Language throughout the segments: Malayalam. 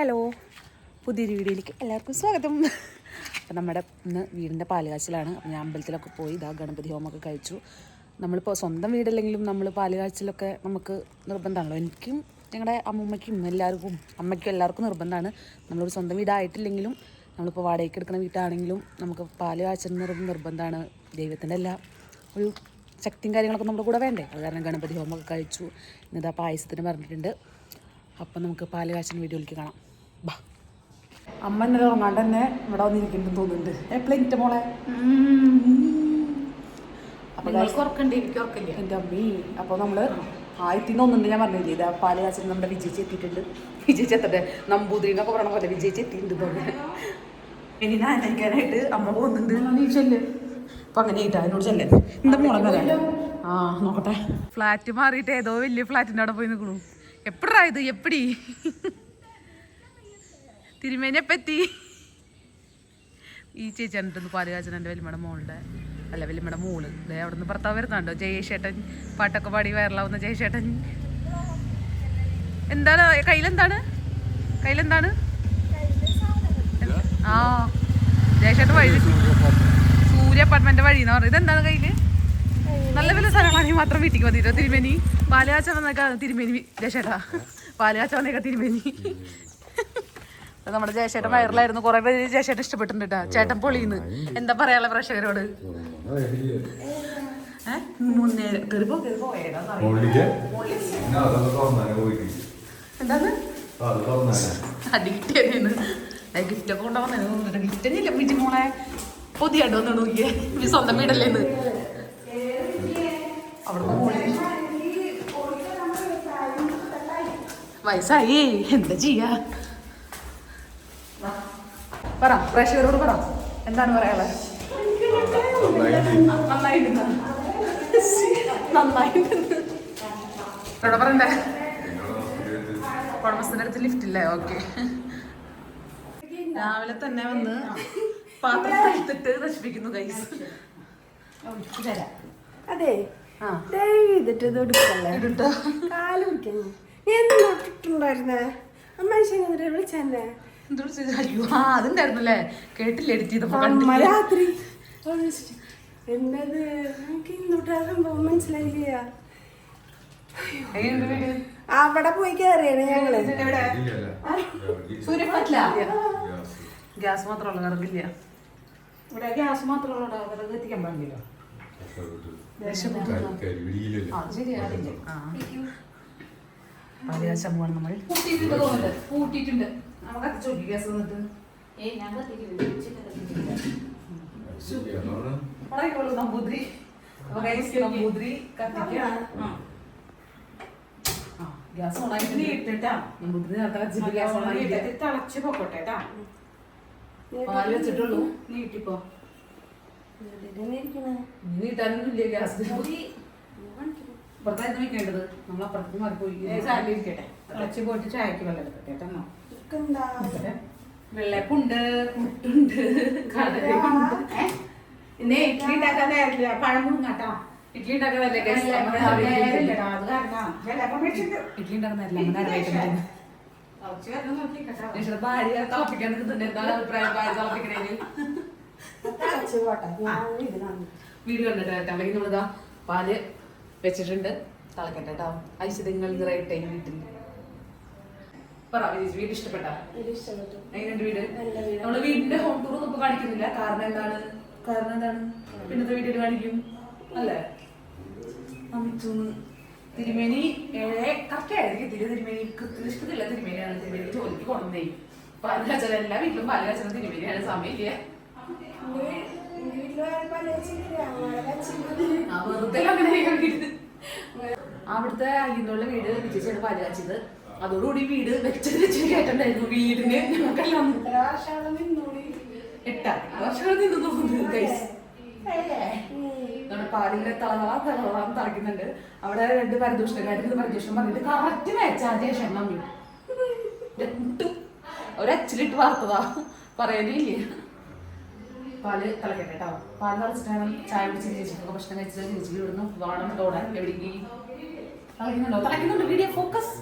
ഹലോ. പുതിയൊരു വീഡിയോയിലേക്ക് എല്ലാവർക്കും സ്വാഗതം. അപ്പം നമ്മുടെ ഇന്ന് വീടിന്റെ പാലുകാച്ചിലാണ്. ഞാൻ അമ്പലത്തിലൊക്കെ പോയി ഇതാ ഗണപതി ഹോമൊക്കെ കഴിച്ചു. നമ്മളിപ്പോൾ സ്വന്തം വീടല്ലെങ്കിലും നമ്മൾ പാലുകാച്ചിലൊക്കെ നമുക്ക് നിർബന്ധമാണല്ലോ. എനിക്കും ഞങ്ങളുടെ അമ്മൂമ്മയ്ക്കും എല്ലാവർക്കും അമ്മയ്ക്കും എല്ലാവർക്കും നിർബന്ധമാണ്. നമ്മളൊരു സ്വന്തം വീടായിട്ടില്ലെങ്കിലും നമ്മളിപ്പോൾ വാടകയ്ക്ക് എടുക്കുന്ന വീട്ടാണെങ്കിലും നമുക്ക് പാൽ പറയുമ്പോൾ നിർബന്ധമാണ്. ദൈവത്തിന്റെ എല്ലാ ഒരു ശക്തിയും കാര്യങ്ങളൊക്കെ നമ്മുടെ കൂടെ വേണ്ടേ? അത് കാരണം ഗണപതി ഹോമൊക്കെ കഴിച്ചു. ഇന്നിതാ പായസത്തിന് പറഞ്ഞിട്ടുണ്ട്. അപ്പം നമുക്ക് പാൽ വീഡിയോയിലേക്ക് കാണാം. ബാ അമ്മ ഇന്നലെ ഉറങ്ങാണ്ട് തന്നെ ഇവിടെ വന്നിരിക്കുന്നു തോന്നുന്നുണ്ട്. എപ്പോഴും മോളെ? എന്റെ അമ്മി. അപ്പോൾ നമ്മൾ ആയിരത്തിന്ന് ഒന്നുണ്ട് ഞാൻ പറഞ്ഞില്ലേ? ഇതാ പാൽ നമ്മുടെ വിജയിച്ച് എത്തിയിട്ടുണ്ട്. വിജയിച്ച് എത്തട്ടെ? നമ്പൂതിരിന്നൊക്കെ പറയണ പോലെ വിജയിച്ച് എത്തിയിട്ടുണ്ട് തോന്നുന്നു ഇനി ഞാൻ അനയ്ക്കാനായിട്ട് അമ്മ പോകുന്നുണ്ട്. നീ ചെല്ല്. അപ്പൊ അങ്ങനെ ഇട്ടാ എന്നോട് ചെല്ലേ. എന്താ മോളെ ആ നോക്കട്ടെ. ഫ്ലാറ്റ് മാറിയിട്ട് ഏതോ വലിയ ഫ്ലാറ്റിന്റെ അവിടെ പോയി നിൽക്കണു എപ്പടാ ഇത്? എപ്പടി? തിരുമേനെ പറ്റി ഈ ചേച്ചി കണ്ടിട്ടൊന്ന് പാലുകാച്ചൻ എന്റെ വലിയമ്മയുടെ മോളുടെ അല്ല വലിയമ്മയുടെ മോൾ. ദേ അവിടെ നിന്ന് ഭർത്താവ് വരുന്നുണ്ടോ? ജയേഷേട്ടൻ പാട്ടൊക്കെ പാടി വൈറലാവുന്ന ജയേഷേട്ടൻ എന്താണ്? കയ്യിലെന്താണ്? കയ്യിലെന്താണ്? ആ ജയശേട്ടൻ വഴി. സൂര്യ അപ്പാർട്ട്മെന്റ് വഴി എന്ന് പറഞ്ഞത്. ഇതെന്താണ് കയ്യിൽ? നല്ല വലിയ സ്ഥലങ്ങളാണെങ്കിൽ മാത്രം വീട്ടിൽ വന്നിട്ടോ തിരുമേനി? പാലുകാച്ച വന്നേക്കാ തിരുമേനി ജയശേട്ടാ. പാലുകാച്ച വന്നേക്കാ തിരുമേനി. നമ്മുടെ ജയശേട്ടൻ വയറിലായിരുന്നു കുറെ പേര് ജയശേട്ടൻ ഇഷ്ടപ്പെട്ടിട്ടുണ്ട് കേട്ടാ ചേട്ടൻ പൊളിന്ന് എന്താ പറയാനുള്ള പ്രേക്ഷകരോട്? ഗിഫ്റ്റ് ഒക്കെ കൊണ്ടുവന്നു ഗിഫ്റ്റ് വീട്ടിൽ മോളെ? വന്നു നോക്കിയേ. സ്വന്തം വീടല്ലേന്ന് അവിടെ വയസ്സായി. എന്താ ചെയ്യാ? പറ പ്രേക്ഷകരോട് പറ. എന്താണ് പറയാനുള്ളത്? ഇവിടെ പറയണ്ടേ? ഉടമസ്ഥന്റെ അടുത്ത് ലിഫ്റ്റ് ഇല്ലേ? ഓക്കെ രാവിലെ തന്നെ വന്ന് പാത്രം എടുത്തിട്ട് നശിപ്പിക്കുന്നു കൈസ് അതെ. ചെയ്തിട്ട് ഇത് എടുക്കല്ലേ? കാൽ പിടിക്കുന്നു നോട്ടിട്ടുണ്ടായിരുന്നേ അമ്മ വിളിച്ചെന്നെ എന്ത് വിളിച്ചത്? അയ്യോ ആ അതുണ്ടായിരുന്നല്ലേ കേട്ടില്ല എഡിറ്റ് ചെയ്തപ്പോ? അമ്മ കണ്ടില്ല? രാത്രി എന്നത് എനിക്ക് ഇന്നോട്ട് ആ സംഭവം മനസ്സിലായില്ല? അവിടെ പോയി കയറിയാണ് ഞങ്ങൾ. ഗ്യാസ്. മാത്രമല്ല വിറകില്ല ഇവിടെ ഗ്യാസ് മാത്രമുള്ള വിറക് എത്തിക്കാൻ പാടില്ല കരിപിടിയില്ലല്ലോ ആ ശരിയാ. ആ. പാലുകാശം പോവാണ് നമ്മൾ കൂട്ടിയിട്ടുണ്ട് കൂട്ടിയിട്ടുണ്ട് നമുക്ക് കത്തിച്ചോക്കി ഗ്യാസ് വന്നിട്ട്. ഏയ് ഞാൻ കത്തിക്കില്ല. ഉച്ചയ്ക്ക് കത്തിക്കില്ല. പറയുള്ളൂ നമ്പൂതിരി. നമ്പൂതിരി കത്തിക്കാണ് ഗ്യാസ് ഓണായിട്ട് ഇട്ടിട്ടാ നമ്പൂതിരി നേരത്തെ വെച്ചിട്ട് ഗ്യാസ് ഓണായിട്ട് തിളച്ച് പൊക്കോട്ടെ കേട്ടാ പാൽ വെച്ചിട്ടുള്ളൂ. നീട്ടിപ്പോ ഇല്ല ഗ്യാസ്. പുറത്തായിരുന്നു വെക്കേണ്ടത്. നമ്മൾ അപ്പുറത്തേക്ക് മാറിപ്പോയി സാലിൽ ഇരിക്കട്ടെ. തിളച്ച് പോയിട്ട് ചായക്ക് വെള്ളം എടുക്കട്ടെ കേട്ടോ. വെള്ളപ്പുണ്ട് പുട്ടുണ്ട് കടലുണ്ട് ഇന്ന് ഇഡ്ഡലി ഉണ്ടാക്കാൻ നേരില്ല പഴം മുങ്ങാട്ടാ ഇഡ്ഡലി മേടിച്ചിട്ട് ഇഡ്ഡലി ഉണ്ടാക്കുന്നതല്ല ഭാര്യ തിളപ്പിക്കാൻ നിൽക്കുന്നുണ്ട്. എന്താണ് അഭിപ്രായം? ഭാര്യ തിളപ്പിക്കണേൽ? വീഡിയോ കണ്ടിട്ട് അല്ലെങ്കിൽ നമ്മളിതാ പാൽ വെച്ചിട്ടുണ്ട്. തിളക്കട്ടെ കേട്ടോ ഐശ്വര്യങ്ങൾ നിറയട്ടെ വീട്ടിൽ പറ വിജയ്, വീട് ഇഷ്ടപ്പെട്ട? എങ്ങനെയുണ്ട് വീട്. നമ്മൾ വീടിന്റെ ഹോം ടൂർ ഒന്നും ഇപ്പൊ കാണിക്കുന്നില്ല. കാരണം എന്താണ്? കാരണം എന്താണ്? പിന്നത്തെ വീട്ടിൽ കാണിക്കും. അല്ലേ? അമിച്ചൂന്ന് തിരുമേനി ഏഴ് കറക്റ്റ് ആയിരിക്കും തിരു തിരുമേനി ഇഷ്ടത്തില്ല തിരുമേനിയാണ്. തിരുമേനി ജോലിക്ക് കൊണ്ടുവന്നേ പാൽ കാച്ചൽ എല്ലാ വീട്ടിലും പാൽ കാച്ചൽ തിരുമേനിയാണ്. സമയമില്ല. വെറുതെ അങ്ങനെ അവിടുത്തെ അയ്യന്നുള്ള വീട് വിജയിച്ചാണ് പാൽ കാച്ചത് അതോടുകൂടി വീട് വെച്ചത് വെച്ച് കേട്ടിട്ടുണ്ടായിരുന്നു വീടിന് പാലിന്റെ തളവാ തളവാ തളയ്ക്കുന്നുണ്ട്. അവിടെ രണ്ട് പരദൂഷണക്കാരുടെ പരദൂഷണം പറഞ്ഞിട്ട് കറക്റ്റ് മാച്ചാ ശേഷം മമ്മി. രണ്ടും. ഒരച്ചിലിട്ട് വാർത്തതാ. പറയാനില്ലേ പാൽ തിളക്കട്ടെ കേട്ടോ. പാൽ തിളച്ചിട്ടാണ് ചായ കുടിച്ച് ചേച്ചിക്കൊക്കെ ഭക്ഷണം കഴിച്ചിട്ട് ചേച്ചി ഇവിടുന്ന് വേണം ഓടാൻ എവിടെ തിളയ്ക്കുന്നുണ്ടോ? തിളയ്ക്കുന്നുണ്ട്. വീഡിയോ ഫോക്കസ്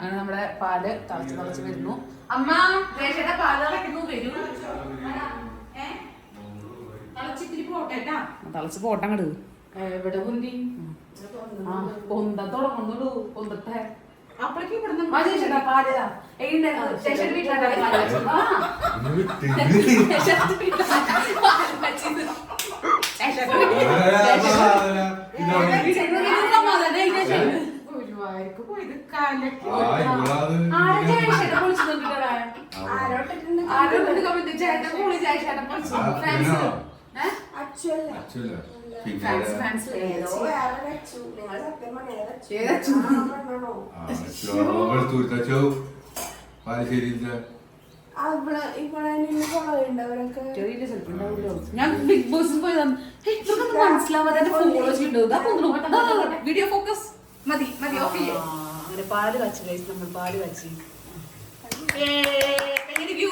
അങ്ങനെ നമ്മുടെ പാൽ തിളച്ച് തിളച്ച് വരുന്നു അമ്മ രേഷയുടെ പാൽ തിളയ്ക്കുന്നു വരൂ. തിളച്ച് പോട്ടെ അങ്ങട് എവിടെ പൊന്തി പൊന്ത തുടങ്ങുന്നുള്ളൂ പൊന്തത്തെ അപ്പോഴേക്കും ഇവിടെ ആ ചേട്ടാ പാൽ ഇതാ. ഏയ്ണ്ട് ചേച്ചിയുടെ വീട്ടിലാണ് പാൽ വെച്ചത്. ആ. ഞാൻ ബിഗ് ബോസിൽ പോയതാണ്. മനസ്സിലാവാതെ ഫോളോ ചെയ്യുന്നുണ്ട് വീഡിയോ ഫോക്കസ് മതി മതി ഓഫ് ചെയ്യാം. അങ്ങനെ പാൽ കാച്ചി നമ്മൾ പാൽ കാച്ചി. വ്യൂ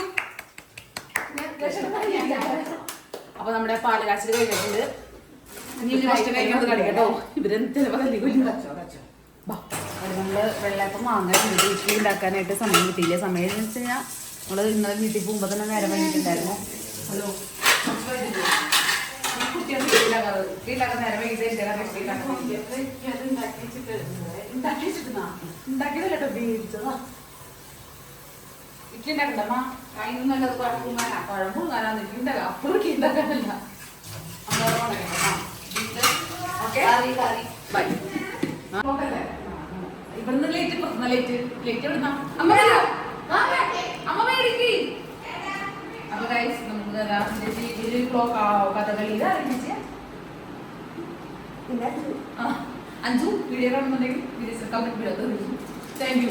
അപ്പൊ നമ്മുടെ പാൽ കാച്ചിൽ കഴിഞ്ഞിട്ടുണ്ട്. ഇനി ഫസ്റ്റ് കഴിക്കുന്നത് കളിക്കട്ടോ അത് നമ്മൾ വെള്ളയപ്പം വാങ്ങാനുണ്ട് വീട്ടിൽ ഉണ്ടാക്കാനായിട്ട് സമയം കിട്ടിയില്ല. സമയം എന്ന് വെച്ച് കഴിഞ്ഞാൽ നമ്മൾ ഇന്നലെ വീട്ടിൽ പോകുമ്പോൾ തന്നെ നേരം വൈകിട്ടുണ്ടായിരുന്നു. ഹലോ. കുട്ടികൾ വീട്ടിലാക്കാറ് വീട്ടിലാക്കാൻ നേരം വൈകിട്ട് എന്റെ ഉണ്ടാക്കി വെച്ചിട്ടുണ്ടാ ഉണ്ടാക്കിയതല്ല കേട്ടോ ഉപയോഗിച്ചതാ ഇഡ്ഡലി നല്ലത് അപ്പോഴേക്ക് ഉണ്ടാക്കാനല്ല ഇവിടുന്ന് ലേറ്റ് ലേറ്റ് ലേറ്റ് എവിടുന്ന? അമ്മ അമ്മ മേടിക്ക് അപ്പൊ ഗൈസ് നമുക്ക് ക്ലോക്ക് കഥകളി ആരംഭിച്ച്. അഞ്ചു. വീഡിയോ കാണുന്നുണ്ടെങ്കിൽ videos comment video thank you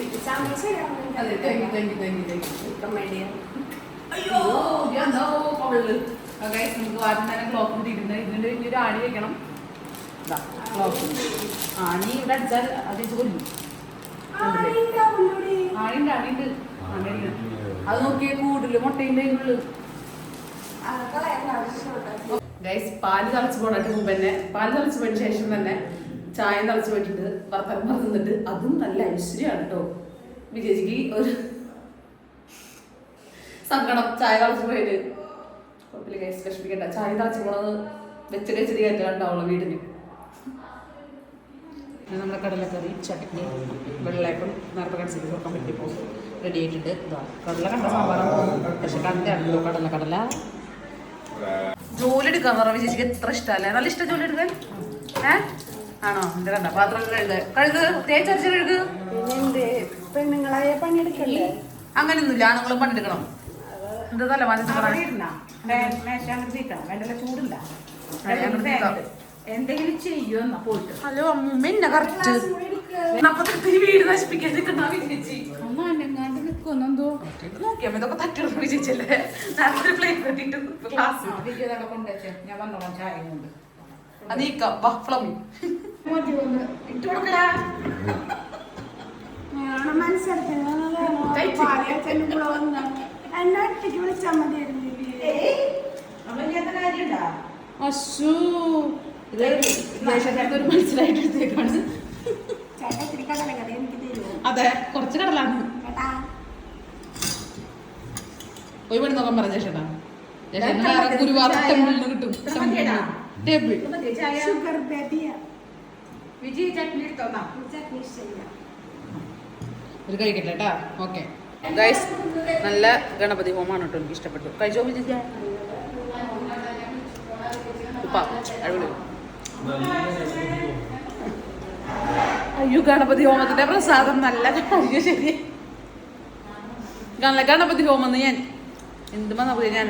അതെ thank you thank you thank you thank you അയ്യോ എന്തോ പള്ളു ഗൈസ് നമുക്ക് ആദ്യം തന്നെ ക്ലോക്ക് കിട്ടിയിട്ടുണ്ട് ഇതിന്റെ വലിയൊരു ആണി വെക്കണം. ക്ലോക്ക് ആണി ഇവിടെ അടിച്ചാൽ അത് കൊല്ലും. ആണിണ്ട് ആണിണ്ട് ആണിണ്ട് അത് നോക്കിയേ കൂടുതൽ മുട്ടയുണ്ട് അതിനുള്ളു ഗൈസ് പാൽ തിളച്ച് പോണായിട്ട് മുമ്പ് തന്നെ പാൽ തിളച്ച് പോയതിന് ശേഷം തന്നെ ചായ നിറച്ച് വെച്ചിട്ട് വർത്തനം പറഞ്ഞിട്ട് അതും നല്ല ഐശ്വര്യമാണ് കേട്ടോ. വിജയജിക്ക് ഒരു സങ്കടം. ചായ തിളച്ച് പോയിട്ട്. കുഴപ്പമില്ല കേസ് വിഷമിക്കണ്ട. ചായ തിളച്ച് പോണത് വെച്ച് കഴിച്ചിട്ട് കയറ്റാണ്ടാവുള്ളൂ വീടിന്. പിന്നെ നമ്മുടെ കടലക്കറി ചട്നി വെള്ളയപ്പം നേരത്തെ കടിച്ചിട്ട് കൊടുക്കാൻ പോകും റെഡി ആയിട്ടുണ്ട്. ഇതാ കടല കണ്ട സാമ്പാറാണ് പക്ഷെ കണ്ടാണല്ലോ കടല കടല ജോലി എടുക്കാൻ പറഞ്ഞ വിജയിക്ക് എത്ര ഇഷ്ടമല്ലേ നല്ല ഇഷ്ടം ജോലി എടുക്കാൻ? ഏ? ആണോ? എന്റെ കണ്ട. പാത്രം കഴുക. കഴുക്. തേച്ചരച്ച് കഴുക്. എന്ത് പെണ്ണുങ്ങളായ പണിയെടുക്കണ്ടേ അങ്ങനെയൊന്നുമില്ല. ആണുങ്ങളും പണിയെടുക്കണം എന്താ വേണ്ടല്ല ചൂടില്ല. എന്തെങ്കിലും ചെയ്യുമെന്നാ പോയിട്ട്. ഹലോ അമ്മൂമ്മ കറക്റ്റ്. അപ്പത്തിന് വീട് നശിപ്പിക്കാൻ നിൽക്കുന്ന വിജയിച്ചി അമ്മ എന്നെങ്ങാണ്ട് നിൽക്കുന്നെന്തോ നോക്കിയാ ഇതൊക്കെ തട്ടിയുള്ള വിജയിച്ചല്ലേ നേരത്തെ പ്ലേറ്റ് കെട്ടിട്ട് ക്ലാസ് കൊണ്ടുവച്ചേ ഞാൻ വന്നോളാം. ചായ കൊണ്ട്. അത് ഈ ബഫ്ലം ഇട്ട് അശൂ ഇത് അതെ കുറച്ച് കടലാണ്. പോയി പണി നോക്കാൻ പറഞ്ഞ ചേട്ടാ. ഗുരുവായൂർ ടെമ്പിളിൽ നിന്ന് കിട്ടും. ബേബിയാ വിജയ് ചട്നി എടുത്തോന്നാ ചട്നി ഇഷ്ടമില്ല ഒരു കഴിക്കട്ടെ കേട്ടാ. ഓക്കെ. ഗൈസ് നല്ല ഗണപതി ഹോമാണ് കേട്ടോ എനിക്ക് ഇഷ്ടപ്പെട്ടു. കഴിച്ചോ വിജയ? അടിപൊളി. അയ്യോ ഗണപതി ഹോമത്തിന്റെ പ്രസാദം നല്ല കാര്യം ശരി. നല്ല ഗണപതി ഹോമം ഞാൻ എന്തുമാ നമുക്ക് ഞാൻ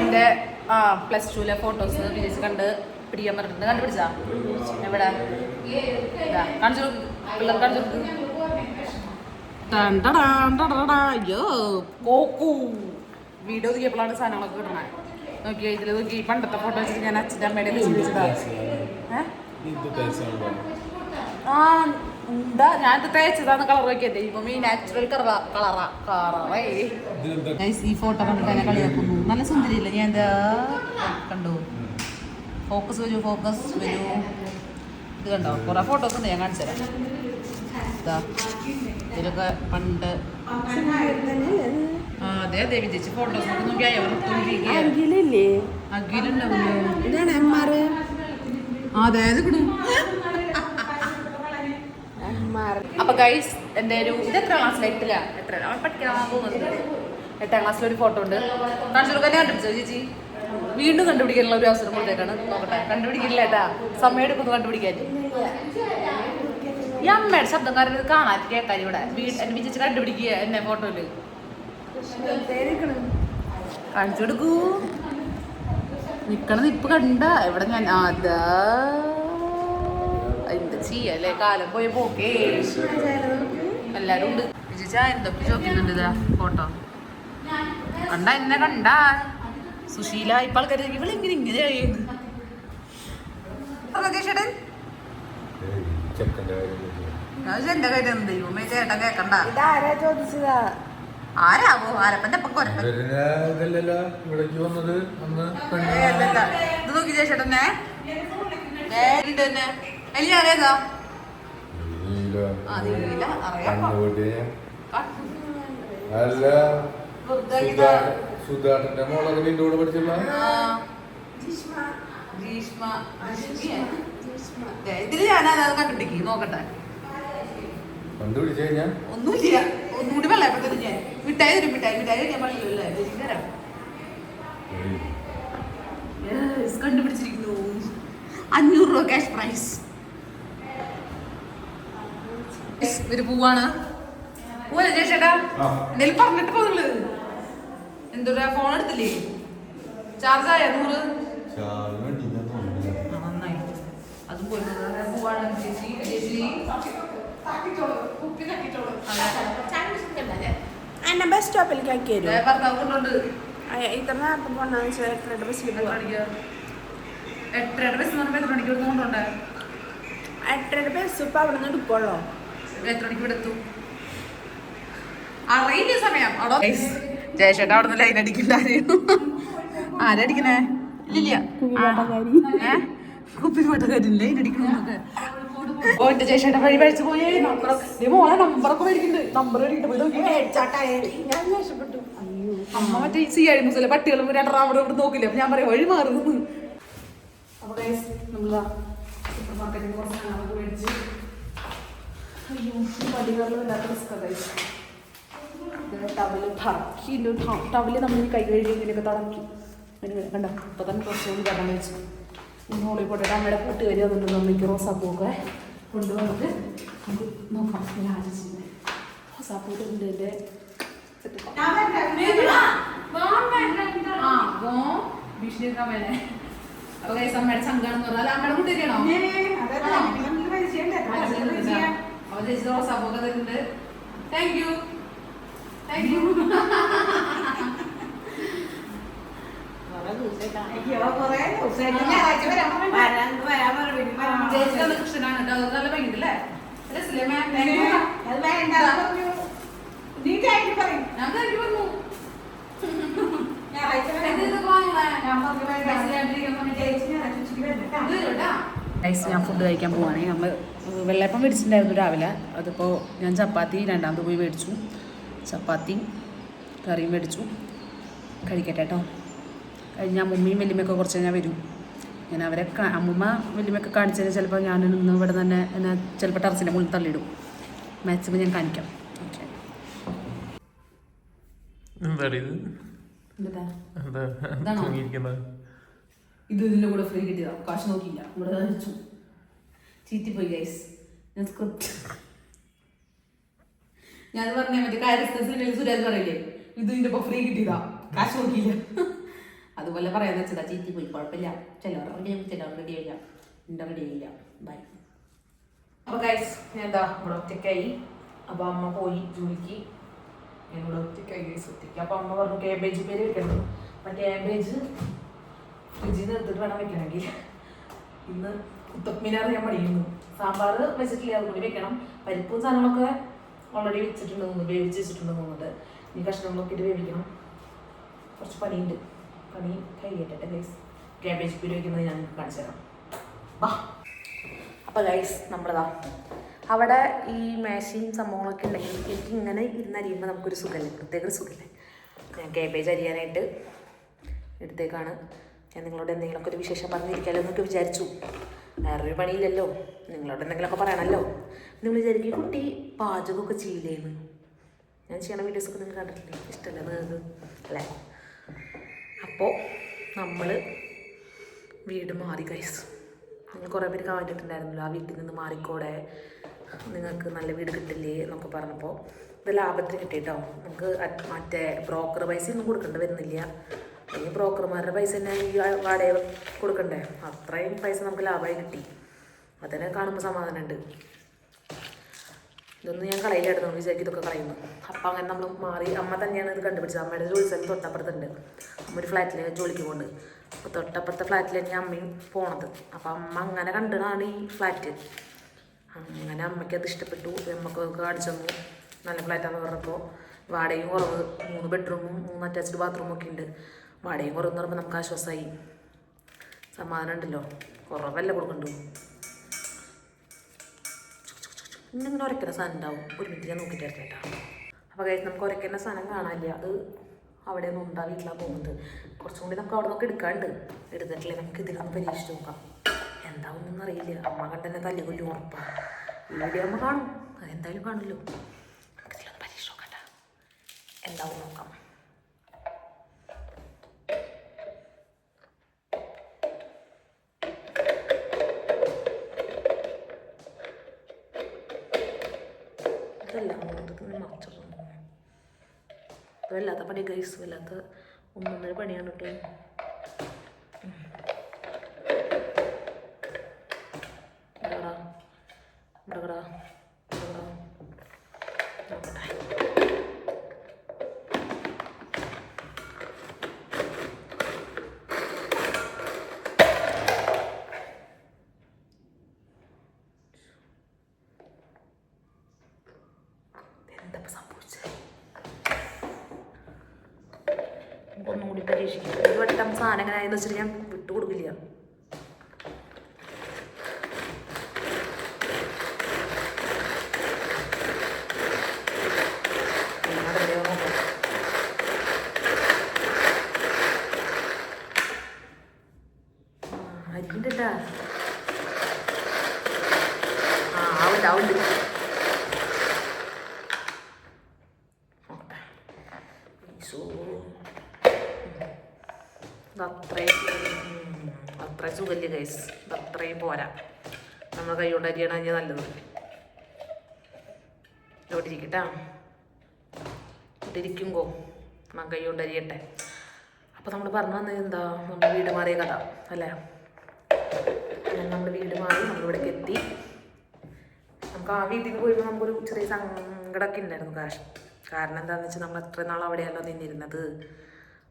എന്റെ ആ പ്ലസ് ടുവിലെ ഫോട്ടോസ് വിജയിച്ച് കണ്ട് പിടിക്കാൻ പറഞ്ഞിട്ടുണ്ട്. കണ്ടുപിടിച്ചാ എവിടെ? കാണിച്ചു. കാണിച്ചു അയ്യോ. കോക്കു. വീഡിയോ നോക്കിയപ്പോഴാണ് സാധനങ്ങളൊക്കെ കിട്ടണേ. നോക്കി ഇതിൽ നോക്കി. പണ്ടത്തെ ഫോട്ടോ വെച്ചിട്ട് ഞാൻ അച്ഛന്റെ അമ്മയുടെ ചിന്തിച്ചതാ ഏഹ് ആ എന്താ? ഞാൻ തേച്ചതാന്ന് കളർ നോക്കിയത് ഇപ്പം ഈ നാച്ചുറൽ കളറാ കളറാ കളറേ ഈ ഫോട്ടോ കണ്ടിട്ട് എന്നെ കളിയാക്കുന്നു നല്ല സുന്ദരിയില്ല? ഞാൻ എന്താ? കണ്ടു. ഫോക്കസ് വരൂ ഫോക്കസ് വരൂ. ഇത് കണ്ടോ? കുറെ ഫോട്ടോസ് ഉണ്ട് ഞാൻ കാണിച്ചു തരാം. ഇതാ. ഇതിലൊക്കെ പണ്ട്. ആ അതെ അതെ വിജയിച്ച് ഫോട്ടോസ് എം ആ അതെ ഇത് കിടും എം അപ്പൊ ഗൈസ് എന്റെ ഒരു ഇത് എത്ര ക്ലാസ്സിൽ എട്ടില്ല എത്ര പഠിക്കാൻ പോകുന്നത് എട്ടാം ക്ലാസ്സിൽ ഒരു ഫോട്ടോ ഉണ്ട്. കാണിച്ചു കൊടുക്കാൻ കണ്ടുപിടിച്ചോ ചേച്ചി? വീണ്ടും കണ്ടുപിടിക്കാനുള്ള ഒരു അവസരം കൊടുത്തേക്കാണ്. നോക്കട്ടെ കണ്ടുപിടിക്കില്ല ഏട്ടാ. സമയം എടുക്കുന്നു കണ്ടുപിടിക്കാൻ. ഈ അമ്മയുടെ ശബ്ദം കാരണം ഇത് കാണാൻ കേൾക്കാൻ ഇവിടെ. വീട് എന്നെ വിജയിച്ച് കണ്ടുപിടിക്കുക എന്നെ ഫോട്ടോയിൽ കാണിച്ചു കൊടുക്കൂ. നിക്കണത് ഇപ്പൊ കണ്ട ഇവിടെ ഞാൻ അതാ ചെയ്യല്ലേ? കാലം പോയ പോക്കേ എല്ലാരും ഉണ്ട് വിജയിച്ച എന്തൊക്കെ ചോദിക്കുന്നുണ്ട് ഇതാ? ഫോട്ടോ. കണ്ട എന്നെ കണ്ട? സുശീല ഇപ്പൊ ആൾക്കാർ ഇവൾ ഇങ്ങനെ ചെയ്യുന്നു ചേട്ടൻ എന്റെ കാര്യം? ദൈവമേ ചേട്ടൻ കേക്കണ്ട? ഇതാരാ ചോദിച്ചതാ? ആരാവോ ആരപ്പന്റെ അപ്പം കൊരപ്പൻ. ഇതല്ലല്ലോ ഇവിടേക്ക് വന്നത് അന്ന് പെണ്ണ്. ഏയ് അല്ലല്ല. ഇത് നോക്കി ചേട്ടനെ തന്നെ. വലിയ അറിയാതാ. അല്ല. സുധാട്ടന്റെ മോളൊക്കെ നിന്റെ കൂടെ ഇതിൽ ഞാൻ നോക്കട്ടെ. കണ്ടുപിടിച്ചു കഴിഞ്ഞാ? ഒന്നുമില്ല. ഒന്നുകൂടി വെള്ളയപ്പത്തിന് ഞാൻ മിഠായി തരും മിഠായി മിഠായി ഞാൻ പള്ളിയിലല്ലേ ചേച്ചി തരാം. Yes, കണ്ടുപിടിച്ചിരിക്കുന്നു. അഞ്ഞൂറ് രൂപ ക്യാഷ് പ്രൈസ് ഒരു പൂവാണ്. പോവാ ചേട്ടാ ആ. എന്തെങ്കിലും പറഞ്ഞിട്ട് പോകുന്നുള്ളു എന്തൊരു ഫോൺ എടുത്തില്ലേ? ചാർജ് ആയ നൂറ്? നന്നായി. അതും പോയി. പൂവാണ്. ചേച്ചി ചേച്ചി. എന്നെ ബസ് സ്റ്റോപ്പിലേക്ക് ആക്കി ദേ, തരും ഇത്ര നേരത്തെ വെച്ചാൽ ബസ്സിൽ എട്ടരയുടെ ബസ് എത്ര കൊണ്ടുണ്ടേ എട്ടര ബസ് ഇപ്പൊ അവിടെ നിന്ന് എടുക്കുള്ളൂ എത്ര മണിക്ക് ഇവിടെ എത്തും. അറിയില്ല സമയം. അവിടെ ജയശേട്ട അവിടെ നിന്ന് ലൈൻ അടിക്കണ്ടായിരുന്നു ആരടിക്കണേ? കുപ്പിപ്പാട്ടക്കാരി ലൈൻ ജയശേട്ട വഴി പഴിച്ചു പോയേ. നമ്പർ മോളെ നമ്പറൊക്കെ മേടിക്കുന്നുണ്ട്. നമ്പർ മേടിക്കണ്ട പോയി നോക്കി ഞാൻ രക്ഷപ്പെട്ടു. അമ്മ മറ്റേ സി ഐ മുസല പട്ടികളും രണ്ടര അവിടെ ഇവിടെ നോക്കില്ല? ഞാൻ പറയാം വഴി മാറുന്നു അപ്പൊ guys, നമ്മൾ സൂപ്പർ മാർക്കറ്റിൽ കുറച്ച് മേടിച്ച് ടവൽ ടക്കിയില്ല ടവൽ നമ്മൾ ഈ കൈ കഴുകി ഇങ്ങനെയൊക്കെ തടക്കി അതിന് കണ്ട അപ്പൊ തന്നെ കുറച്ചുകൂടി വെള്ളം വെച്ചു മോളിൽ പോട്ടെ അമ്മയുടെ കൂട്ടുകാരി വന്നിട്ടുണ്ട് അമ്മയ്ക്ക് റോസാപ്പൂക്കെ കൊണ്ടുവന്നിട്ട് നമുക്ക് നോക്കാം ഞാൻ ആലോചിക്കുന്നത് റോസാപ്പൂ ഉണ്ട് എന്റെ അമ്മയുടെ സംഘാണെന്ന് പറഞ്ഞാൽ അമ്മയുടെ കൂട്ടുകാരിയാണോ അപ്പൊ ചേച്ചി റോസാപ്പൂക്കെ തരുന്നുണ്ട്. താങ്ക് യു താങ്ക് യു ചേച്ചി നല്ല കൃഷ്ണനാണ് കേട്ടോ. നല്ല പറഞ്ഞു. ഗൈസ് ഞാൻ ഫുഡ് കഴിക്കാൻ പോവാണേ. നമ്മൾ വെള്ളയപ്പം മേടിച്ചിട്ടുണ്ടായിരുന്നു രാവിലെ. അതിപ്പോൾ ഞാൻ ചപ്പാത്തി രണ്ടാമത് പോയി മേടിച്ചു. ചപ്പാത്തിയും കറിയും മേടിച്ചു. കഴിക്കട്ടെ കേട്ടോ കഴിഞ്ഞ അമ്മൂമ്മയും വലിയമ്മയൊക്കെ കുറച്ച് കഴിഞ്ഞാൽ വരും. ഞാൻ അവരെ അമ്മമ്മ വലിയമ്മയൊക്കെ കാണിച്ചതിന് ചിലപ്പോൾ ഞാൻ ഇന്ന് ഇവിടെ തന്നെ എന്നെ ചിലപ്പോൾ ടെറസിന്റെ മുകളിൽ തള്ളിയിടും. മാക്സിമം ഞാൻ കാണിക്കാം. ഓക്കെ ഇത്? ഇതിന്റെ ഇതിന്റെ കൂടെ ഫ്രീ കിട്ടിയതാ. കാശ് നോക്കിയില്ല. ഇവിടെ ചീറ്റിപ്പോയി ഗൈസ് ഞാൻ സ്ക്രിപ്റ്റ് ഞാൻ പറഞ്ഞ മറ്റേ സുരേഷ് പറയില്ലേ? ഇത് ഇതിന്റെ ഇപ്പൊ ഫ്രീ കിട്ടിയതാ. കാശ് നോക്കിയില്ല. അതുപോലെ പറയാന്ന് വെച്ചതാ ചീറ്റിപ്പോയി കുഴപ്പമില്ല. ചിലവർ റെഡി ആവും ചിലവർ റെഡി ആയില്ല എന്റെ റെഡി ആയില്ല. ബൈ അപ്പൊ ഗൈസ് ഞാൻ എന്താ ഇവിടെ ഒറ്റയ്ക്കായി. അപ്പൊ അമ്മ പോയി ജോലിക്ക്. ഞാൻ ഇവിടെ ഒറ്റയ്ക്കായി ഗൈസ് ഒറ്റയ്ക്ക്. അപ്പൊ അമ്മ പറഞ്ഞു കേബേജ് പേര് വെക്കണം അപ്പൊ കേബേജ് ഫ്രിഡ്ജിൽ നിന്ന് എടുത്തിട്ട് വേണം വെക്കണമെങ്കിൽ. ഇന്ന് കുത്തബ്മിനാർ ഞാൻ പഠിക്കുന്നു. സാമ്പാർ വെച്ചിട്ടില്ല. അതുകൂടി വെക്കണം. പരിപ്പും സാധനങ്ങളൊക്കെ ഓൾറെഡി വെച്ചിട്ടുണ്ട് തോന്നുന്നു. വേവിച്ച് വെച്ചിട്ടുണ്ട് തോന്നുന്നുണ്ട്. ഇനി കഷ്ണങ്ങളൊക്കെ ഇട്ട് വേവിക്കണം. കുറച്ച് പണിയുണ്ട്. പണി കഴിയട്ടെ ഗൈസ് ക്യാബേജ് വയ്ക്കുന്നത് ഞാൻ കാണിച്ചു തരാം. വാ. ഗൈസ് നമ്മളതാ. അവിടെ ഈ മേശയും സംഭവങ്ങളൊക്കെ ഉണ്ടെങ്കിൽ എനിക്ക് ഇങ്ങനെ ഇരുന്നരിയുമ്പോൾ നമുക്കൊരു സുഖമല്ലേ പ്രത്യേക ഒരു സുഖമല്ലേ ഞാൻ ക്യാബേജ് അരിയാനായിട്ട് എടുത്തേക്കാണ്. ഞാൻ നിങ്ങളോട് എന്തെങ്കിലുമൊക്കെ ഒരു വിശേഷം പറഞ്ഞിരിക്കാമല്ലോ എന്നൊക്കെ വിചാരിച്ചു. വേറൊരു പണിയില്ലല്ലോ. നിങ്ങളോട് എന്തെങ്കിലുമൊക്കെ പറയണമല്ലോ നിങ്ങൾ വിചാരിക്കും "ഈ കുട്ടി പാചകമൊക്കെ ചെയ്യില്ലേന്ന്. ഞാൻ ചെയ്യണ വീഡിയോസൊക്കെ നിങ്ങൾ കണ്ടിട്ടില്ലേ? ഇഷ്ടമല്ല നിങ്ങൾക്ക്? അല്ലേ? അപ്പോൾ നമ്മൾ വീട് മാറി കൈസ് നിങ്ങൾ കുറേ പേര് കാണിട്ടുണ്ടായിരുന്നല്ലോ ആ വീട്ടിൽ നിന്ന് മാറിക്കോടെ. നിങ്ങൾക്ക് നല്ല വീട് കിട്ടില്ലേ എന്നൊക്കെ പറഞ്ഞപ്പോൾ ഇത് ലാഭത്തിന് കിട്ടിയിട്ടോ? നമുക്ക് മറ്റേ ബ്രോക്കർ പൈസ ഒന്നും കൊടുക്കേണ്ടി വരുന്നില്ല. ഈ ബ്രോക്കർമാരുടെ പൈസ തന്നെ ഈ വാടക കൊടുക്കണ്ടേ? അത്രയും പൈസ നമുക്ക് ലാഭമായി കിട്ടി. അതിനെ കാണുമ്പോൾ സമാധാനമുണ്ട് ഇതൊന്നും ഞാൻ കളയിലായിരുന്നു നമ്മൾ വിചാരിക്കും ഇതൊക്കെ കളയുന്നു. അപ്പം അങ്ങനെ നമ്മൾ മാറി അമ്മ തന്നെയാണ് ഇത് കണ്ടുപിടിച്ചത്. അമ്മയുടെ ജോലി സ്ഥലം തൊട്ടപ്പുറത്തുണ്ട്. അമ്മ ഒരു ഫ്ലാറ്റിൽ ജോലിക്ക് പോകുന്നുണ്ട് അപ്പോൾ തൊട്ടപ്പുറത്തെ ഫ്ലാറ്റിൽ തന്നെ അമ്മയും പോണത്. അപ്പം അമ്മ അങ്ങനെ കണ്ടതാണ് ഈ ഫ്ലാറ്റ്. അങ്ങനെ അമ്മയ്ക്ക് അത് ഇഷ്ടപ്പെട്ടു. അമ്മയ്ക്ക് കാണിച്ചു തന്നു. നല്ല ഫ്ലാറ്റാന്ന് പറഞ്ഞപ്പോൾ വാടകയും കുറവ്. മൂന്ന് ബെഡ്റൂമും മൂന്ന് അറ്റാച്ച്ഡ് ബാത്റൂമൊക്കെ ഉണ്ട്. വാടകയും കുറവെന്ന് പറയുമ്പോൾ നമുക്ക് ആശ്വാസമായി സമാധാനം ഉണ്ടല്ലോ കുറവല്ല കൊടുക്കണ്ടു. ഇന്നിങ്ങനെ ഉരയ്ക്കുന്ന സാധനം ഉണ്ടാവും. ഒരു മിനിറ്റ് ഞാൻ നോക്കിയിട്ട് വരട്ടെ അപ്പോൾ കഴിച്ച് നമുക്ക് ഉരയ്ക്കുന്ന സാധനം കാണാനില്ല. അത് അവിടെ ഒന്നും ഉണ്ടാ വീട്ടിലാണ് പോകുന്നത്. കുറച്ചും കൂടി നമുക്ക് അവിടെ നോക്കി എടുക്കാണ്ട് എടുത്തിട്ടില്ലേ? നമുക്ക് ഇതിലൊന്ന് പരീക്ഷിച്ച് നോക്കാം. എന്താവുന്നൊന്നും അറിയില്ല. അമ്മ കണ്ടെന്നെ തല്ലി കൊല്ലും ഉറപ്പാണ് വീഡിയോ അമ്മ കാണും. അതെന്തായാലും കാണില്ലോ നമുക്ക് ഇതിലൊന്ന് പരീക്ഷ നോക്കട്ടെ എന്താവും നോക്കാം. ഇത് വല്ലാത്ത പണി ഗൈസ് വല്ലാത്ത ഒന്നൊന്നര പണിയാണ് കേട്ടോ ആയെന്ന് വെച്ചിട്ട് ഞാൻ വിട്ടുകൊടുക്കില്ല എന്നാ ട്ടാ. ആ ആവുണ്ട് ആവുണ്ട് ഗൈസ് അത്രയും പോരാ. നമ്മൾ കൈ അരിയണ കഴിഞ്ഞാൽ നല്ലത്. ഇവിടെ ഇരിക്കട്ടാ ഞാൻ കൈ. കൊണ്ടരിയട്ടെ അപ്പോൾ നമ്മൾ പറഞ്ഞു വന്നത് എന്താ? നമ്മൾ വീട് മാറിയ കഥ അല്ലേ? നമ്മൾ വീട് മാറി നമ്മളിവിടേക്ക് എത്തി. നമുക്ക് ആ വീട്ടിൽ നിന്ന് പോയപ്പോൾ നമുക്കൊരു ചെറിയ സങ്കടമൊക്കെ ഉണ്ടായിരുന്നു കാശ് കാരണം എന്താണെന്ന് വെച്ചാൽ നമ്മൾ എത്ര നാൾ അവിടെയല്ലോ നിന്നിരുന്നത്?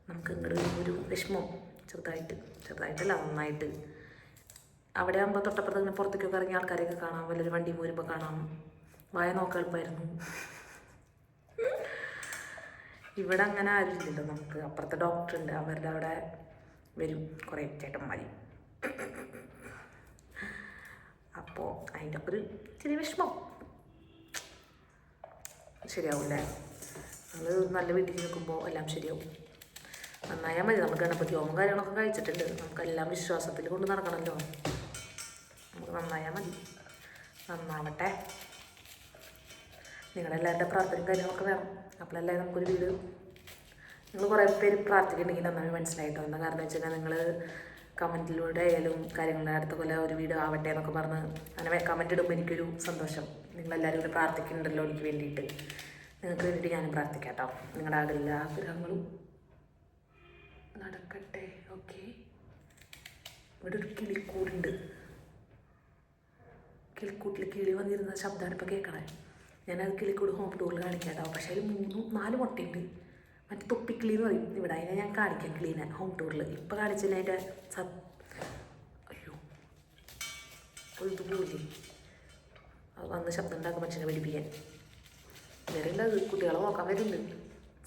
നമുക്ക് ഇങ്ങോട്ട് ഒരു വിഷമം ചെറുതായിട്ട്. ചെറുതായിട്ടല്ല നന്നായിട്ട്. അവിടെ ആകുമ്പോൾ തൊട്ടപ്പുറത്ത് ഇങ്ങനെ പുറത്തേക്കൊക്കെ ഇറങ്ങിയ ആൾക്കാരെയൊക്കെ കാണാം. വല്ലൊരു വണ്ടി പോരുമ്പോൾ കാണാം. വായ നോക്കാൻ എളുപ്പമായിരുന്നു ഇവിടെ അങ്ങനെ ആരുമില്ലല്ലോ നമുക്ക്. അപ്പുറത്തെ ഡോക്ടർ ഉണ്ട്. അവരുടെ അവിടെ വരും. കുറേ ചേട്ടന്മാരി. അപ്പോൾ അതിന്റെ ഒരു ചെറിയ വിഷമം. ശരിയാവൂല്ലേ? നമ്മൾ നല്ല വീട്ടിൽ നിൽക്കുമ്പോൾ എല്ലാം ശരിയാവും. നന്നായാൽ മതി. നമുക്ക് ഗണപതി ഹോമം കാര്യങ്ങളൊക്കെ കഴിച്ചിട്ടുണ്ട്. നമുക്കെല്ലാം വിശ്വാസത്തിൽ കൊണ്ട് നടക്കണമല്ലോ നന്നായാൽ മതി. നന്നാവട്ടെ. നിങ്ങളെല്ലാവരുടെ പ്രാർത്ഥനയും കാര്യങ്ങളൊക്കെ വേണം. അപ്പോഴല്ലേ നമുക്കൊരു വീട്. നിങ്ങൾ കുറേ പേര് പ്രാർത്ഥിക്കുന്നുണ്ടെങ്കിൽ നന്നായി മനസ്സിലായിട്ടോ. എന്താ കാരണം വെച്ച് കഴിഞ്ഞാൽ നിങ്ങൾ കമന്റിലൂടെ ആയാലും കാര്യങ്ങളുടെ അടുത്ത പോലെ ഒരു വീട് ആവട്ടെ എന്നൊക്കെ പറഞ്ഞ് അങ്ങനെ കമന്റ് ഇടുമ്പോൾ എനിക്കൊരു സന്തോഷം. നിങ്ങളെല്ലാവരും കൂടെ പ്രാർത്ഥിക്കുന്നുണ്ടല്ലോ എനിക്ക് വേണ്ടിയിട്ട്. നിങ്ങൾക്ക് വേണ്ടിയിട്ട് ഞാനും പ്രാർത്ഥിക്കാം കേട്ടോ നിങ്ങളുടെ എല്ലാ ആഗ്രഹങ്ങളും നടക്കട്ടെ. ഓക്കെ. ഇവിടെ ഒരു കിളിക്കൂടുണ്ട്. കിളിക്കൂട്ടിൽ കിളി വന്നിരുന്ന ശബ്ദമാണ് ഇപ്പോൾ കേൾക്കണേ ഞാനത് കിളിക്കൂട് ഹോം ടൂറിൽ കാണിക്കാം കേട്ടോ പക്ഷേ അതിൽ മൂന്ന് നാല് മുട്ടയുണ്ട് മറ്റേ തൊപ്പിക്കിളി എന്ന് പറയും. ഇവിടെ അതിനെ ഞാൻ കാണിക്കാം കിളീനെ ഹോം ടൂറിൽ ഇപ്പോൾ കാണിച്ചില്ല അതിന്റെ സബ് അയ്യോ. പോയില്ലേ അത് വന്ന് ശബ്ദം ഉണ്ടാക്കും മനുഷ്യനെ പഠിപ്പിക്കാൻ വരില്ല അത് കുട്ടികളെ നോക്കാൻ വരുന്നുണ്ട്.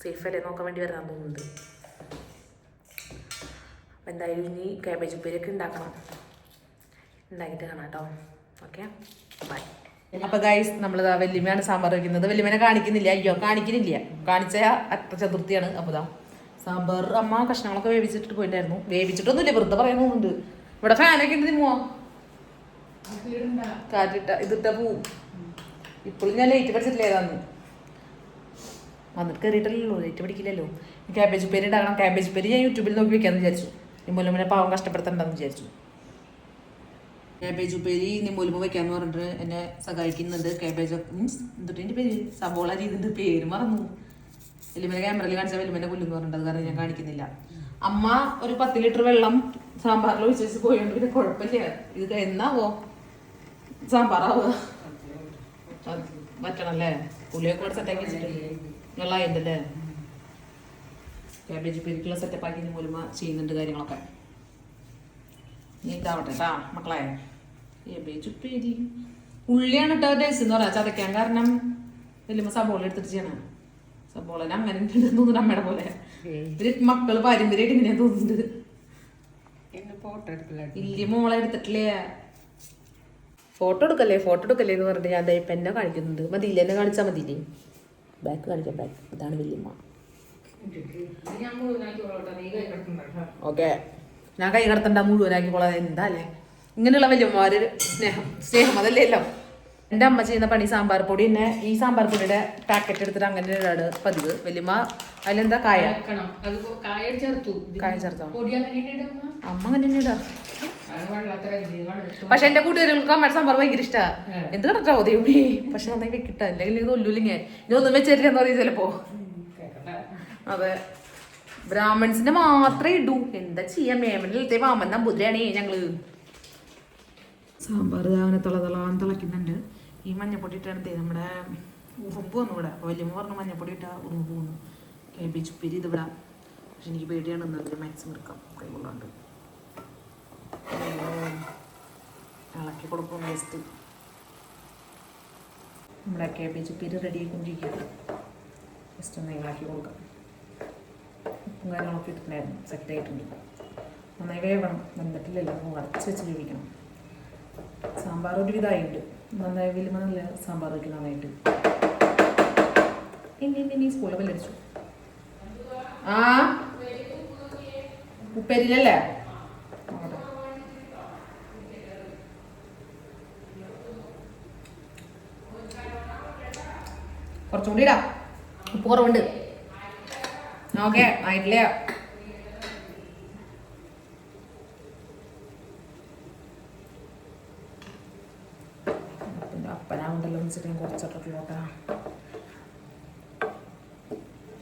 സേഫ് അല്ലേ നോക്കാൻ വേണ്ടി വരാൻ തോന്നുന്നുണ്ട് അപ്പം എന്തായാലും ഇനി കാബേജ് ഉപ്പേരിയൊക്കെ ഉണ്ടാക്കണം. ഉണ്ടാക്കിയിട്ട് കാണാം കേട്ടോ. ഓക്കെ. ബൈ. അപ്പൊ ഗൈസ് നമ്മൾ വല്യമ്മയാണ് സാമ്പാർ വെക്കുന്നത്. വല്യമ്മനെ കാണിക്കുന്നില്ല. അയ്യോ കാണിക്കുന്നില്ല. കാണിച്ച അത്ര ചതുർത്ഥിയാണ്. അപ്പൊ ഇതാ സാമ്പാർ അമ്മ കഷ്ണങ്ങളൊക്കെ വേവിച്ചിട്ട് പോയിട്ടായിരുന്നു വേവിച്ചിട്ടൊന്നുമില്ല വെറുതെ പറയുന്നുണ്ട് ഇവിടെ ഫാനൊക്കെ ഉണ്ട് നിമ്മോ കാറ്റിട്ട ഇതിട്ട പോവും ഇപ്പോഴും ഞാൻ ലൈറ്റ് പഠിച്ചിട്ടില്ല വന്നിട്ട് കയറിയിട്ടല്ലോ ലൈറ്റ് പിടിക്കില്ലല്ലോ ക്യാബേജ് പേര് ഉണ്ടാകണം ക്യാബേജ് പേര് ഞാൻ യൂട്യൂബിൽ നോക്കി വെക്കാന്ന് വിചാരിച്ചു. നിമ്മൂലമ്മനെ പാവം കഷ്ടപ്പെടുത്തണ്ടെന്ന് വിചാരിച്ചു. ക്യാബേജ് ഉപ്പേരി നിമ്മൂലമ്മ വെക്കാന്ന് പറഞ്ഞിട്ട് എന്നെ സഹായിക്കുന്നുണ്ട്. കാബേജ് മീൻസ് എന്തിട്ട് എന്റെ പേര്? സബോള ചെയ്തിട്ട് പേര് മറന്നു. വലിയ ക്യാമറയിൽ കാണിച്ചാൽ വലിയ കൊല്ലുന്ന് പറഞ്ഞിട്ട് അത് കാരണം ഞാൻ കാണിക്കുന്നില്ല. അമ്മ ഒരു പത്ത് ലിറ്റർ വെള്ളം സാമ്പാറിൽ ഒഴിച്ച് പോയോണ്ട് പിന്നെ കുഴപ്പമില്ല ഇത് എന്നാവോ? സാമ്പാറാവുക പറ്റണല്ലേ? പുളിയൊക്കെ കൂടെ സെറ്റാക്കി വെച്ചിട്ട് വെള്ളമായിട്ടല്ലേ ക്യാബേജ് പെരിക്കുള്ള സെറ്റപ്പ് ആക്കി മൂലമ ചെയ്യുന്നുണ്ട് കാര്യങ്ങളൊക്കെ. ഇതാവട്ടെ കേട്ടാ മക്കളെ. ഉപ്പേരി ഉള്ളിയാണ് കേട്ടോ ടേസ്റ്റ് എന്ന് പറയാം ചതയ്ക്കാൻ കാരണം വലിയ സബോള എടുത്തിട്ട് ചെയ്യണം. സബോളനെ അങ്ങനെ തോന്നുന്നു അമ്മയുടെ പോലെ. ഇവർ മക്കൾ പാരമ്പര്യമായിട്ട് ഇങ്ങനെ തോന്നുന്നുണ്ട് ഫോട്ടോ എടുക്കില്ല ഇല്ല മോളെ എടുത്തിട്ടില്ലേ? ഫോട്ടോ എടുക്കല്ലേ ഫോട്ടോ എടുക്കല്ലേ എന്ന് പറഞ്ഞിട്ട് ഞാൻ ദേ ഇപ്പം എന്നെ കാണിക്കുന്നുണ്ട്. മതിയില്ല? എന്നെ കാണിച്ചാൽ മതി ബാക്ക് കാണിക്കാം ബാക്ക് അതാണ് വല്യമ്മ. ഓക്കെ ഞാൻ കൈ കടത്തണ്ട മുഴുവനാക്കി കൊള്ളാൻ എന്താ അല്ലേ ഇങ്ങനെയുള്ള വല്യമ്മമാര് സ്നേഹം സ്നേഹം അതല്ലേ എല്ലാം എന്റെ അമ്മ ചെയ്യുന്ന പണി സാമ്പാർ പൊടി തന്നെ. ഈ സാമ്പാർ പൊടിയുടെ പാക്കറ്റ് എടുത്തിട്ട് അങ്ങനെ ഇടാണ് പതിവ്. വല്യമ്മ അതിലെന്താ കായ? കായ ചേർത്തു. അമ്മ അങ്ങനെ തന്നെ ഇടാ. പക്ഷെ എന്റെ കൂട്ടുകാരികൾക്ക് അമ്മയുടെ സാമ്പാർ ഭയങ്കര ഇഷ്ടാ. എന്ത് കണ്ടോ ദൈവമേ പക്ഷെ നന്നായി വെക്കിട്ട. അല്ലെങ്കിൽ ഇത് ഒല്ലൂലിങ്ങ. ഇനി ഒന്നും വെച്ചേരില്ലെന്ന് പറയും ചിലപ്പോ. അതെ. ബ്രാഹ്മൺസിന്റെ മാത്രമേ ഇടൂ. എന്താ ചെയ്യാ? മേമനിലത്തെ വാമൻ നമ്പൂതിരിയാണേ ഞങ്ങൾ. സാമ്പാർ അങ്ങനെ തിളതിളാൻ തിളയ്ക്കുന്നുണ്ട്. ഈ മഞ്ഞപ്പൊടി ഇട്ടാണ് നമ്മുടെ ഉറുമ്പ് വന്നു ഇവിടെ. അപ്പോൾ വലിയ പറഞ്ഞു മഞ്ഞപ്പൊടി ഇട്ടാ ഉറുമ്പ് വന്നു. കേബേജ് ഉപ്പേരി ഇത് വിടാം പക്ഷെ എനിക്ക് പേടിയാണ് എന്നതിൽ മാക്സിമം എടുക്കാം. കൈകൊള്ളാണ്ട് ഇളക്കി കൊടുക്കും വേസ്റ്റ് നമ്മുടെ കേബേജ് ഉപ്പേരി റെഡി ആയിക്കൊണ്ടിരിക്കുകയാണ്. ജസ്റ്റ് ഒന്ന് ഇളക്കി കൊടുക്കാം. ഉപ്പും കാര്യങ്ങളൊക്കെ ഇട്ടിട്ടുണ്ടായിരുന്നു സെറ്റ് ആയിട്ടുണ്ട് നന്നായി വേവണം. വെന്തിട്ടില്ലല്ലോ അപ്പോൾ അടച്ച് വെച്ച് വേവിക്കണം. സാമ്പാർ ഒരു വിധമായിട്ട് നന്നായി വലിയ നല്ല സാമ്പാർ വയ്ക്കും നന്നായിട്ട്. ഇനി ഇനി സ്കൂളിൽ ബെല്ലടിച്ചു ആ? ഉപ്പേരിയിലല്ലേ? കുറച്ചുകൂടി കുറച്ചും കൂടി ഇടാം. ഉപ്പ് കുറവുണ്ട്. ഓക്കെ ആയിട്ടില്ല പിന്നെ അപ്പനാവുണ്ടല്ലോ എന്ന് വെച്ചിട്ട്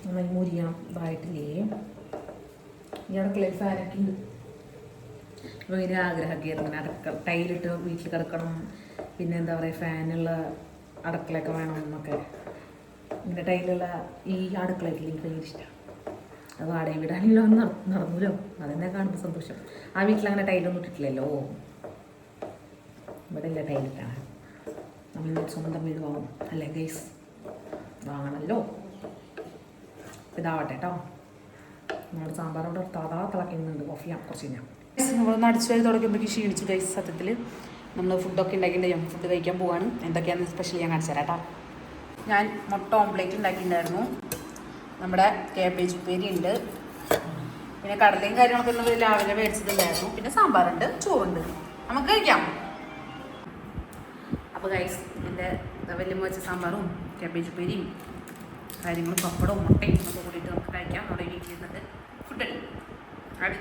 നന്നായി മുരിയണം ഇതായിട്ടില്ലേ? ഈ അടുക്കളയിൽ ഫാനൊക്കെ ഉണ്ട്? ഇങ്ങനെ അടക്ക ടൈലിട്ട് വീട്ടിൽ കിടക്കണം. പിന്നെ എന്താ പറയുക ഫാനുള്ള അടുക്കളയൊക്കെ വേണം എന്നൊക്കെ. ഇങ്ങനെ ടൈലുള്ള ഈ അടുക്കളയൊക്കെ എനിക്ക് ഭയങ്കര ഇഷ്ടമാണ് അത് വാടക വീടാണെങ്കിലും അന്ന് നട- നടന്നൂലോ? അതെന്നെ കാണുമ്പോൾ സന്തോഷം. ആ വീട്ടിൽ അങ്ങനെ ടൈലൊന്നും ഇട്ടിട്ടില്ലല്ലോ? ഇവിടെ ഇല്ല ടൈലിട്ടാണ് നമ്മൾ സ്വന്തം വീട് വാങ്ങും. അല്ലേ ഗൈസ്? വാങ്ങണമല്ലോ ഇതാവട്ടെ കേട്ടോ നമ്മുടെ സാമ്പാറോട് താതാ തിളക്കുന്നുണ്ട് ഓഫ് ചെയ്യാം കുറച്ച് കഴിഞ്ഞാൽ നമ്മളൊന്ന് അടിച്ചു വരി തുടങ്ങുമ്പോഴേക്കും ക്ഷീണിച്ചു ഗൈസ് സത്യത്തിൽ നമ്മൾ ഫുഡൊക്കെ ഉണ്ടാക്കിയിട്ടുണ്ടാവും ഫുഡ് കഴിക്കാൻ പോവാണ്. എന്തൊക്കെയാണെന്ന് സ്പെഷ്യൽ ഞാൻ കാണിച്ചു തരാം കേട്ടോ ഞാൻ മുട്ട ഓംപ്ലേറ്റ് ഉണ്ടാക്കിയിട്ടുണ്ടായിരുന്നു. നമ്മുടെ കേബേജ് ഉപ്പേരി ഉണ്ട് പിന്നെ കടലയും കാര്യങ്ങളൊക്കെ ഇന്ന് രാവിലെ മേടിച്ചിട്ടുണ്ടായിരുന്നു പിന്നെ സാമ്പാറുണ്ട് ചോറുണ്ട്. നമുക്ക് കഴിക്കാം. അപ്പോൾ ഗൈസ് എന്റെ വലിയ വെച്ച സാമ്പാറും കേബേജ് ഉപ്പേരിയും കാര്യങ്ങളും പപ്പടവും മുട്ടയും ഒക്കെ കൂടിയിട്ട് നമുക്ക് കഴിക്കാം. നമ്മുടെ വീട്ടിൽ നിന്നിട്ട് ഫുഡ് അടി